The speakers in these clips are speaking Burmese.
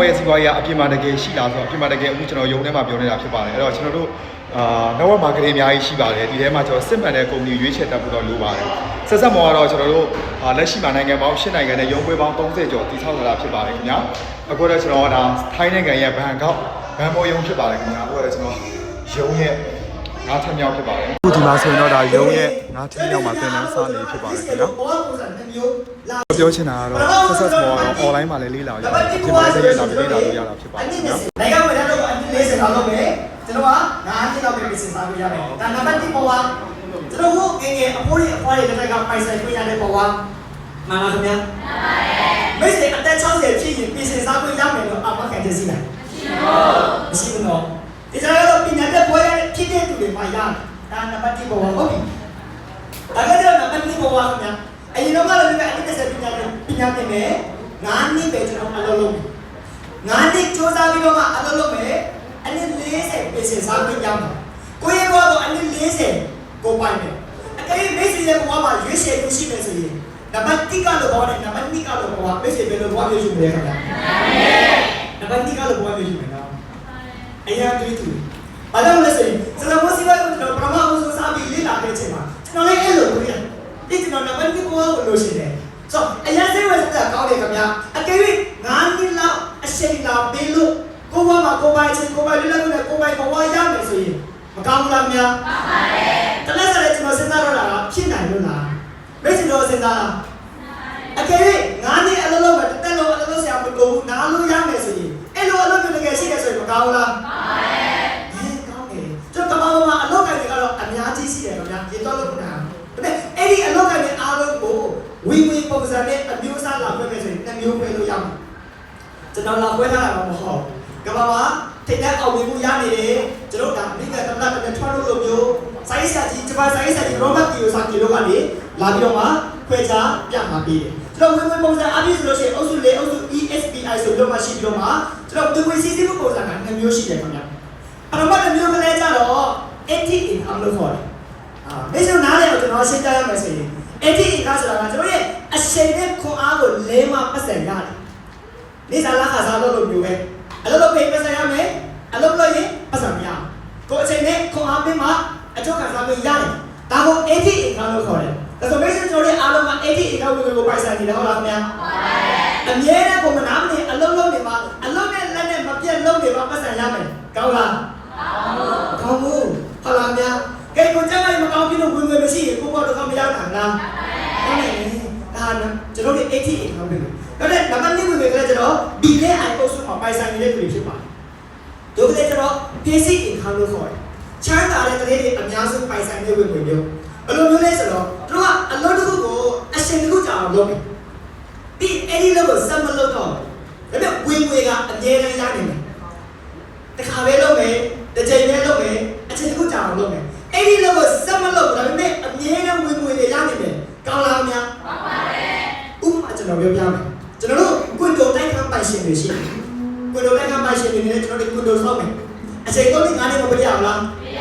မော်ရဲ့စီးပွားရေးကအပြင်မှာတကယ်ရှိလားဆိုတော့အပြင်မှာတကယ်အခုကျွန်တော်ယုံထဲမှာပြောနေတာဖြစ်ပါတယ်အဲ့တော့ကျွန်တော်တို့အာ network marketing အများကြီးရှိပါတယ်ဒီထဲမှာကျွန်တော်စစ်မှန်တဲ့ကုမ္ပဏီရွေးချယ်တတ်ဖို့တော့လိုပါတယ်ဆက်ဆက်မော်ကတော့ကျွန်တော်တို့အာလက်ရှိမှာနိုင်ငံပေါင်း၈နိုင်ငံနဲ့ရုံးပွဲပေါင်း30ကျော်တည်ဆောက်လာတာဖြစ်ပါတယ်ခင်ဗျာအခုတော့ကျွန်တော်ကဒါထိုင်းနိုင်ငံရဲ့ဘန်ကောက်ဘန်မော်ရုံးဖြစ်ပါတယ်ခင်ဗျာအခုတော့ကျွန်တော်ရုံးရဲ့ ငါးထပ်မြောက်ဖြစ်ပါတယ်အခုဒီမှာဆိုရင်တော့ဒါရုံးရဲ့ငါးထပ်မြောက်မှာသင်တန်းစနေဖြစ်ပါတယ်ခင်ဗျာဘောပုံစံတစ်မျိုးလာပြောချင်တာကတော့ဆက်ဆက်မော်ကတော့ online မှာလည်းလေ့လာရအောင်ပြင်ပတဲ့ရတာလည်းလေ့လာလို့ရတာဖြစ်ပါတယ်ခင်ဗျာနိုင်ငံဝင်တဲ့တော့အနည်း40လောက်လုပ်မယ်ကျွန်တော်က9နှစ်လောက်ပဲပြင်စားလို့ရတယ်ဒါနံပါတ်1ပေါ်ကကျွန်တော်တို့ငယ်ငယ်အဖိုးကြီးအဖွားကြီးတွေကပိုင်ဆိုင်ခွင့်ရတဲ့ပေါ်ကမှန်လားခင်ဗျာမှန်ပါတယ်မိတ်ဆွေအသက်60ဖြစ်ရင်ပြင်စားခွင့်ရမယ်လို့အမခံချက်စီလားမရှိဘူးနော်ဒီကြတော့ပညာတတ်ပွဲရဖြစ်တဲ့သူတွေ မှာရတယ်ဒါနံပါတ်1ပေါ်ကဟုတ်ပြီဒါကကြတော့နံပါတ်2ပေါ်ကခင်ဗျာအရင်တော့ကလည်းဒီကအတိတ်ဆက်ပညာပညာသင်မယ်9နှစ်ပဲကျွန်တော်အလုပ်လုပ်မယ်ငါးနှစ်စူးစမ်းပြီးတော့မှအလုပ်လုပ်မယ်အနည်း40ပြင်ဆင်စားခွင့်ရမှာကိုယ့်ရဲ့ဘဝတော့အနည်း40ကိုပိုင်မယ်အကယ်၍မိတ်ဆွေရဲ့ဘဝမှာရွေးချယ်လို့ရှိမယ်ဆိုရင်နံပါတ်1ကလို့ဘောနဲ့နံပါတ်2ကလို့ဘောမိတ်ဆွေဘယ်လိုဘဝမျိုးရှိမလဲခင်ဗျာနံပါတ်1ကလို့ဘဝမျိုးရှိမယ်နော်အရင်ကတွေ့သူဘာလို့လဲဆိုရင်စလမိုးစီဝိုင်းကိုကျွန်တော်ပရမအုပ်စုစားပြီးလေ့လာတဲ့အချိန်မှာကျွန်တော်လည်းအဲ့လိုတွေ့ရတယ်ဒီကျွန်တော်နံပါတ်2ဘဝကိုလို့ရှိတယ်ဆိုအရင်စိတ်ဝင်စားတာကောင်းတယ်ခင်ဗျာအကယ်၍ငါးနှစ်လောက်အချိန်လာ ပေးလို့ကိုဘဝမှာကိုပိုင်ချင်းကိုပိုင်လွတ်လပ်ခွင့်နဲ့ကိုပိုင်ဘဝရမယ်ဆိုရင်မကောင်းဘူးလားခင်ဗျာမှန်ပါတယ်တလက်ဆက်လည်းကျွန်တော်စဉ်းစားတော့တာကဖြစ်နိုင်လို့လားမိတ်ဆွေတို့စဉ်းစားလားအကယ်၍ငါးနှစ်အလုပ်လုပ်မယ်တစ်သက်လုံးအလုပ်လုပ်ဆရာမကုန်ဘူးနားလို့ရမယ်ဆိုရင်အဲ့လိုအလုပ်မျိုးတကယ်ရှိတယ်ဆိုရင်မကောင်းဘူးလားမှန်ပါတယ်ဟဲ့ကောင်းတယ်ကျွန်တော်ကမ္ဘာပေါ်မှာအလုပ်ကိုင်တွေကတော့အများကြီးရှိတယ်ခင်ဗျာရေတော့လုပ်တာဒါပေမဲ့အဲ့ဒီအလုပ်ကိုင်တွေအားလုံးကိုဝီဝီပုံစံနဲ့အမျိုးအစားလာဖွင့်မယ်ဆိုရင်တစ်မျိုးပဲလို့ရမယ် ကျွန်တော်လာခွဲထားတာတော့မဟုတ်ဘူးကမ္ဘာမှာထိပ်တန်းအောင်မြင်မှုရနေတယ်ကျွန်တော်ကအမေရိကန်သမ္မတတမန်ထွန်းလို့လိုမျိုးစိုင်းဆရာကြီးဂျပန်စိုင်းဆရာကြီးရောဘတ်ကီယိုဆာကီလိုကနေလာပြီးတော့မှခွဲခြားပြမှာပေးတယ်ကျွန်တော်ဝင်ဝင်ပုံစံအပြည့်ဆိုလို့ရှိရင်အုပ်စု၄အုပ်စု ESPI ဆိုပြီးတော့မှရှိပြီးတော့မှကျွန်တော်ဒီဝင်စီစီမှုပုံစံကနှစ်မျိုးရှိတယ်ခင်ဗျာအတော့မှတစ်မျိုးကလေးကြတော့80 income လို့ခေါ်တယ်အာဒီလိုနားလည်အောင်ကျွန်တော်ရှင်းပြရမယ်ဆိုရင်80 income ဆိုတာကကျွန်တော်ရဲ့အချိန်နဲ့ခွန်အားကိုလဲမှပတ်စံရတယ် နေစားလာခါစားလို့လို့မျိုးပဲအလုပ်လုပ်ပြီးပတ်စံရမယ်အလုပ်လုပ်ရင်ပတ်စံမရဘူးကိုယ်အချိန်နဲ့ခွန်အားပေးမှအကျိုးခံစားလို့ရတယ်ဒါကို80အိမ်ခါလို့ခေါ်တယ်ဒါဆိုမိတ်ဆွေတို့ရဲ့အားလုံးက80အိမ်ခါဝင်ကိုပိုက်ဆိုင်နေတယ်ဟုတ်လားခင်ဗျာအမြဲတမ်းကိုမနာမနေအလုပ်လုပ်နေမှာအလုပ်နဲ့လက်နဲ့မပြတ်လုပ်နေမှာပတ်စံရမယ်ကောင်းလားကောင်းဘူးဟုတ်လားခင်ဗျာကဲကိုကြမ်းလိုက်မကောင်းပြီးတော့ဝင်ဝင်မရှိရင်ကိုပေါ့တော့မရနိုင်လားဟုတ်တယ်ဒါနော်ကျွန်တော်တို့80အိမ်ခါဝင်တ ဒီနဲ့အိုင်ပုတ်စုမှာပိုင်ဆိုင်နေတဲ့သူတွေဖြစ်ပါတယ်ဒုတိယကျွန်တော် basic income လို့ခေါ်တယ်ချမ်းသာတဲ့ကလေးတွေအများစုပိုင်ဆိုင်နေဝင်ဝင်မျိုးဘယ်လိုမျိုးလဲဆိုတော့သူတို့ကအလုပ်တစ်ခုကိုအချိန်တစ်ခုကြာအောင်လုပ်တယ်ပြီးအဲ့ဒီလုပ်ကိုစက်မလုပ်တော့ဘူးဒါပေမဲ့ဝင်ဝင်ကအမြဲတမ်းရနေတယ်တစ်ခါပဲလုပ်မယ်တစ်ချိန်ပဲလုပ်မယ်အချိန်တစ်ခုကြာအောင်လုပ်မယ်အဲ့ဒီလုပ်ကိုစက်မလုပ်ဘူးဒါပေမဲ့အမြဲတမ်းဝင်ဝင်တွေရနေတယ်ကောင်းလားများဥပမာကျွန်တော်ပြောပြမယ်ကျွန်တော်တို့ကွန်ဒိုတိုက်ခန်း ပိုင်ရှင်တွေရှိတယ်ကွန်ဒိုတိုက်ခန်းပိုင်ရှင်တွေနဲ့ကျွန်တော်တို့ကွန်ဒိုဆောက်မယ်အချိန်တော့ဒီငါးနှစ်မပြရအောင်လားမရ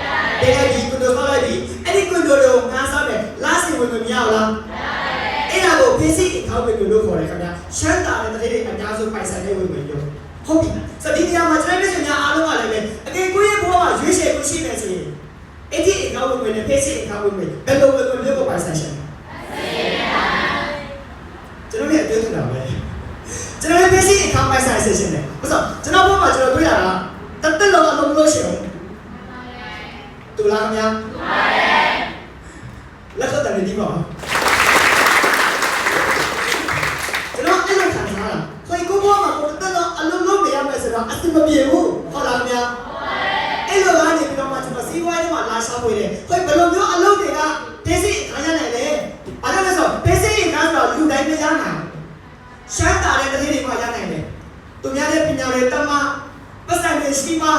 ပါဘူးကွန်ဒိုဆောက်လိုက်ပြီအဲ့ဒီကွန်ဒိုတွေကိုငါဆောက်တယ်လာစီဝင်မရအောင်လားမရပါဘူးအဲ့ဒါကို basic account ဝင်လို့ခေါ်တယ်ခင်ဗျာရှမ်းတာတဲ့တတိတွေအများဆုံးပိုင်ဆိုင်တဲ့ဝင်ဝင်ပြောဟုတ်ပြီဆိုဒီနေရာမှာကျွန်တော်တို့များအားလုံးကလည်းပဲအကေကိုယ့်ရဲ့ဘဝမှာရွေးချယ်မှုရှိနေဆိုရင်အဲ့ဒီ account ဝင်ဝင်နဲ့ basic account ဝင်ဝင်ဘယ်လိုဝင်ဝင်မျိုးကိုပိုင်ဆိုင်ရှင်ကျွန်တော်လည်းအပြောထတာပဲ ကျွန်တော်လည်း basic account ပိုင်ဆိုင်စေရှင်တယ်။ဟုတ်ဆိုကျွန်တော်ဘုမှာကျွန်တော်တွေ့ရတာတသက်လုံးအလုံးလို့ရှိအောင်တူလားခင်ဗျာတူပါတယ်လက်ဆက်တယ်ဒီပါကျွန်တော်အဲ့လိုခံစားတာဆိုရင်ကိုဘွားမှာကိုတသက်လုံးအလုံးလုံးနေရမယ်ဆိုတော့အဆင်မပြေဘူးဟုတ်လားခင်ဗျာအဲ့လိုကနေပြီးတော့မှကျွန်တော်စီးပွားရေးမှာလာရှားပွေတယ်ဟိုဘယ်လိုမျိုးအလုပ်တွေက basic ခံရနိုင်လဲဘာလို့လဲဆိုတော့ basic ခံဆိုတော့လူတိုင်းမရနိုင်ဘူးရှမ်းတာတဲ့ကလေးတွေမှရနိုင်တယ်။ သူများတဲ့ပညာတွေတမပတ်စံတွေရှိမှ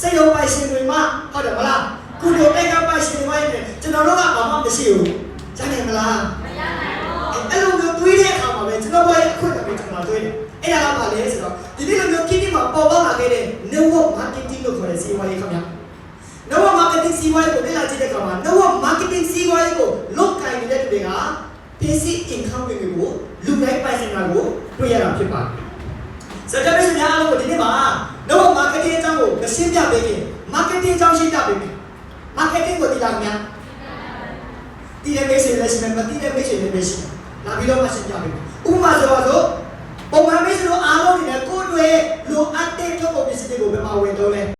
စိတ်လုံးပိုင်ရှင်တွေမှဟုတ်တယ်မလား။ကုသိုလ်တိုက်ကပိုင်ရှင်တွေမှရတယ်ကျွန်တော်တို့ကဘာမှမရှိဘူး။ရနိုင်မလား။မရနိုင်ဘူး။အဲ့လိုမျိုးတွေးတဲ့အခါမှာပဲကျွန်တော်ဘွားရဲ့အခွင့်အရေးကျွန်တော်တွေးတယ်။အဲ့ဒါကဘာလဲဆိုတော့ဒီလိုမျိုးကိတိမှာပေါ်ပေါက်လာခဲ့တဲ့ network marketing လို့ခေါ်တဲ့စီးပွားရေးခင်ဗျာ။ network marketing စီးပွားရေးကိုလေ့လာကြည့်တဲ့အခါမှာ network marketing စီးပွားရေးကိုလုပ်ကိုင်နေတဲ့သူတွေက basic income တွေကိုလူတိုင်းပိုင်ဆိုင်တာကိုတွေ့ရတာဖြစ်ပါတယ်။ စကြဝဠာများအားလုံးကိုဒီနေ့မရှင်းပြပေးခင် marketing ကြောင်းရှင်းပြပေးမယ် marketing ကိုသိလားခင်ဗျာတည်တဲ့မိတ်ဆွေလည်းရှိမယ်မတည်တဲ့မိတ်ဆွေလည်းရှိမယ်လာပြီးတော့မှရှင်းပြပေးမယ်ဥပမာဆိုတော့ဆိုပုံမှန်မိတ်ဆွေတို့အားလုံးနေနဲ့ကိုယ့်တွေလိုအပ်တဲ့ထုတ်ကုန်ပစ္စည်းတွေကိုဘယ်မှာဝယ်တော့လဲ